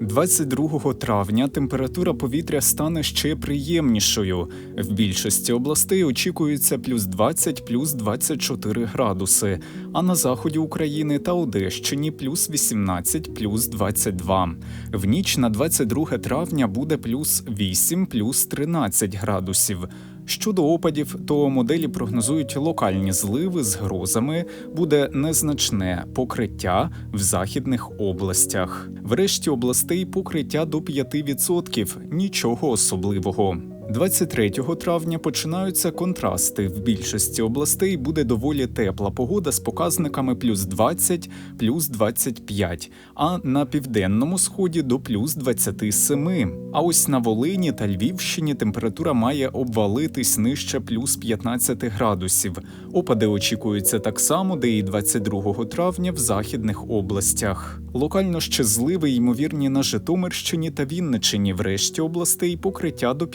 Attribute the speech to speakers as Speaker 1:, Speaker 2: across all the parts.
Speaker 1: 22 травня температура повітря стане ще приємнішою. В більшості областей очікується плюс 20, плюс 24 градуси, а на заході України та Одещині плюс 18, плюс 22. В ніч на 22 травня буде плюс 8, плюс 13 градусів. Щодо опадів, то моделі прогнозують локальні зливи з грозами, буде незначне покриття в західних областях. В решті областей покриття до 5%, нічого особливого. 23 травня починаються контрасти. В більшості областей буде доволі тепла погода з показниками плюс 20, плюс 25, а на південному сході до плюс 27. А ось на Волині та Львівщині температура має обвалитись нижче плюс 15 градусів. Опади очікуються так само, де і 22 травня в західних областях. Локально ще зливи ймовірні на Житомирщині та Вінничині, в решті областей покриття до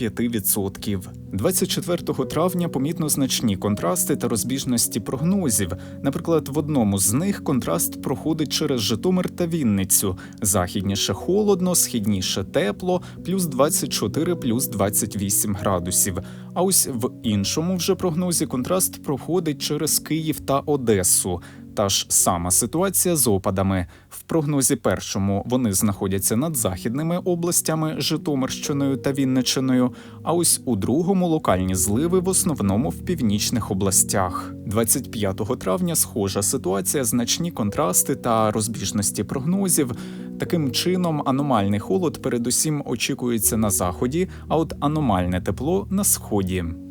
Speaker 1: 5%. 24 травня помітно значні контрасти та розбіжності прогнозів. Наприклад, в одному з них контраст проходить через Житомир та Вінницю. Західніше холодно, східніше тепло, плюс 24, плюс 28 градусів. А ось в іншому вже прогнозі контраст проходить через Київ та Одесу. Та ж сама ситуація з опадами. В прогнозі першому вони знаходяться над західними областями Житомирщиною та Вінничиною, а ось у другому локальні зливи в основному в північних областях. 25 травня схожа ситуація, значні контрасти та розбіжності прогнозів. Таким чином, аномальний холод передусім очікується на заході, а от аномальне тепло на сході.